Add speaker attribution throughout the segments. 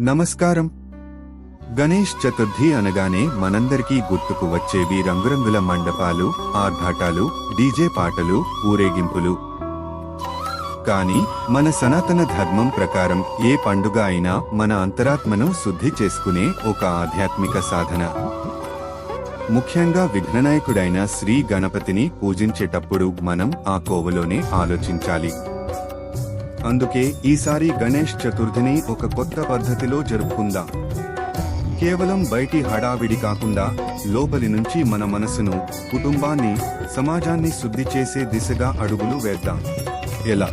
Speaker 1: నమస్కారం. గణేష్ చతుర్థి అనగానే మనందరికీ గుర్తుకు వచ్చేవి రంగురంగుల మండపాలు ఆర్భాటాలు డీజే పాటలు ఊరేగింపులు. కానీ మన సనాతన ధర్మం ప్రకారం ఏ పండుగ అయినా మన అంతరాత్మను శుద్ధి చేసుకునే ఒక ఆధ్యాత్మిక సాధన. ముఖ్యంగా విఘ్ననాయకుడైన శ్రీ గణపతిని పూజించేటప్పుడు మనం ఆ కోవలోనే ఆలోచించాలి. అందుకే ఈసారి గణేష్ చతుర్థిని ఒక కొత్త పద్ధతిలో జరుపుకుందాం. కేవలం బయటి హడావిడి కాకుండా లోపలి నుంచి మన మనసును కుటుంబాన్ని సమాజాన్ని శుద్ధి చేసే దిశగా అడుగులు వేద్దాం. ఎలా?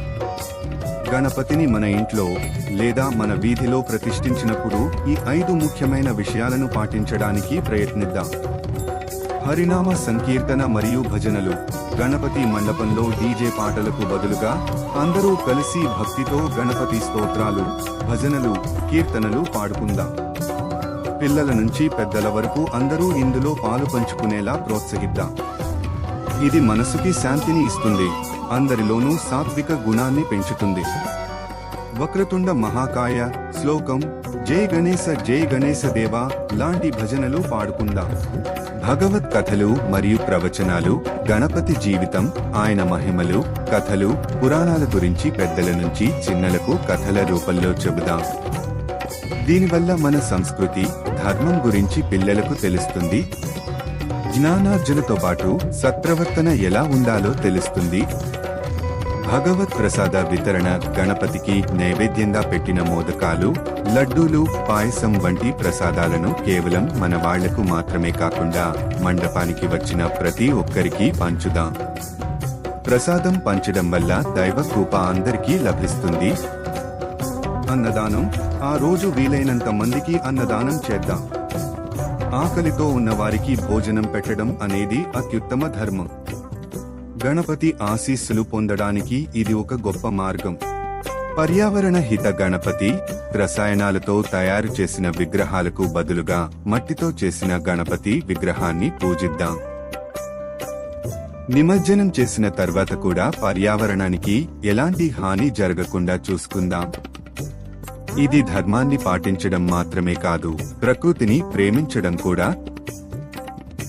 Speaker 1: గణపతిని మన ఇంట్లో లేదా మన వీధిలో ప్రతిష్ఠించినప్పుడు ఈ ఐదు ముఖ్యమైన విషయాలను పాటించడానికి ప్రయత్నిద్దాం. హరినామ సంకీర్తన మరియు భజనలు. గణపతి మండపంలో డీజే పాటలకు బదులుగా అందరూ కలిసి భక్తితో గణపతి స్తోత్రాలు భజనలు కీర్తనలు పాడుకుందాం. పిల్లల నుంచి పెద్దల వరకు అందరూ ఇందులో పాలు పంచుకునేలా ప్రోత్సహిద్దాం. ఇది మనసుకి శాంతిని ఇస్తుంది అందరిలోనూ సాత్విక గుణాన్ని పెంచుతుంది. వక్రతుండ మహాకాయ శ్లోకం జై గణేశ జై గణేశ దేవ లాంటి భజనలు పాడుకుందాం. భగవత్ కథలు మరియు ప్రవచనాలు గణపతి జీవితం ఆయన మహిమలు కథలు పురాణాల గురించి పెద్దల నుంచి చిన్నలకు కథల రూపంలో చెబుదాం. దీనివల్ల మన సంస్కృతి ధర్మం గురించి పిల్లలకు తెలుస్తుంది. జ్ఞానార్జనతో పాటు సత్ప్రవర్తన ఎలా ఉండాలో తెలుస్తుంది. భగవత్ ప్రసాద వితరణ గణపతికి నైవేద్యంగా పెట్టిన మోదకాలు లడ్డూలు పాయసం వంటి ప్రసాదాలను కేవలం మన వాళ్ళకు మాత్రమే కాకుండా మండపానికి వచ్చిన ప్రతి ఒక్కరికి పంచుదాం. ప్రసాదం పంచడం వల్ల దైవ కృప అందరికీ లభిస్తుంది. అన్నదానం ఆ రోజు వీలైనంత మందికి అన్నదానం చేద్దాం. ఆకలితో ఉన్న వారికి భోజనం పెట్టడం అనేది అత్యుత్తమ ధర్మం. గణపతి ఆశీస్సులు పొందడానికి ఇది ఒక గొప్ప మార్గం. పర్యావరణ హిత గణపతి రసాయనాలతో తయారు చేసిన విగ్రహాలకు బదులుగా మట్టితో చేసిన గణపతి విగ్రహాన్ని పూజిద్దాం. నిమజ్జనం చేసిన తర్వాత కూడా పర్యావరణానికి ఎలాంటి హాని జరగకుండా చూసుకుందాం. ఇది ధర్మాన్ని పాటించడం మాత్రమే కాదు ప్రకృతిని ప్రేమించడం కూడా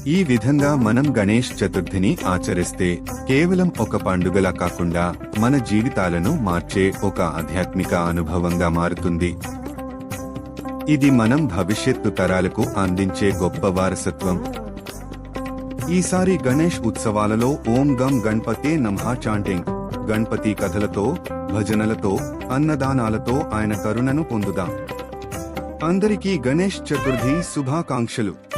Speaker 1: ఈ విధంగా మనం గణేష్ చతుర్థిని ఆచరిస్తే కేవలం ఒక పండుగలా కాకుండా మన జీవితాలను మార్చే ఒక ఆధ్యాత్మిక అనుభవంగా మారుతుంది. ఇది మనం భవిష్యత్తు తరాలకు అందించే గొప్ప వారసత్వం. ఈసారి గణేష్ ఉత్సవాలలో ఓం గం గణపతే నమహా చాంటింగ్ గణపతి కథలతో భజనలతో అన్నదానాలతో ఆయన కరుణను పొందుదాం. అందరికీ గణేష్ చతుర్థి శుభాకాంక్షలు.